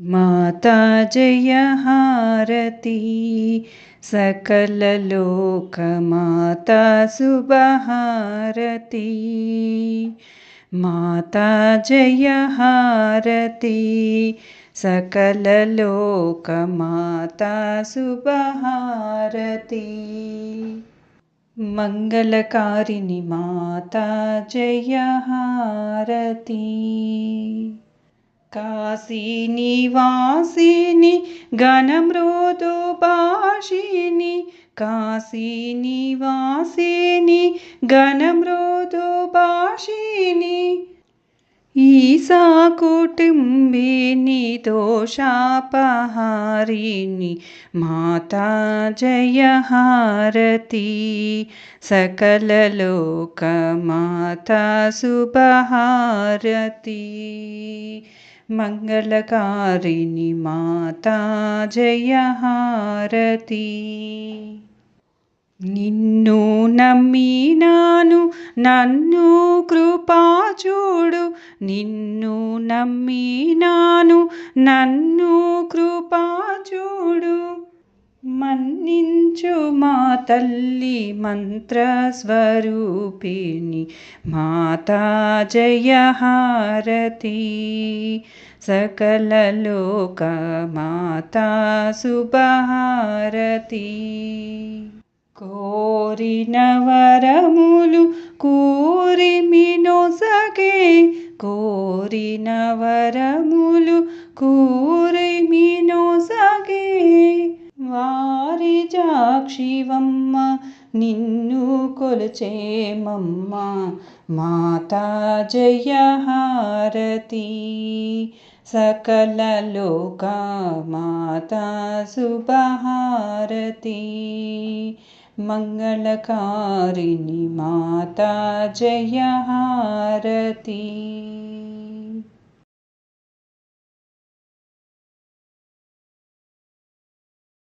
माता जयहारती सकललोकमाता शुभहारती माता जयहारती सकललोकमाता शुभहारती मङ्गलकारिणि माता जयहारती काशीनिवासिनि गणमृदुभाषिनि काशीनिवासिनि गणमृदुभाषिनि ईसा कुटुम्बिनि दोषापहारिणि माता जयहारती। सकललोकमाता शुभहारती మంగళకారిణి మాతా జయహారతి. నిన్ను నమ్మినాను నన్ను కృపా చూడు. నిన్ను నమ్మినాను నన్ను కృపా చూడు. మన్నించు మా తల్లి మంత్రస్వరూపిణి మాతా జయహారతి सकललोक माता शुभहारती కోరిన వరములు కూరిమినొసగే కోరిన వరములు కూరిమినొసగే వారి జాక్షివమ్మ నిన్ను కొలుచేమమ్మ మాతా జయహారతి सकललोका माता शुभहारती मङ्गलकारिणि माता जयहारती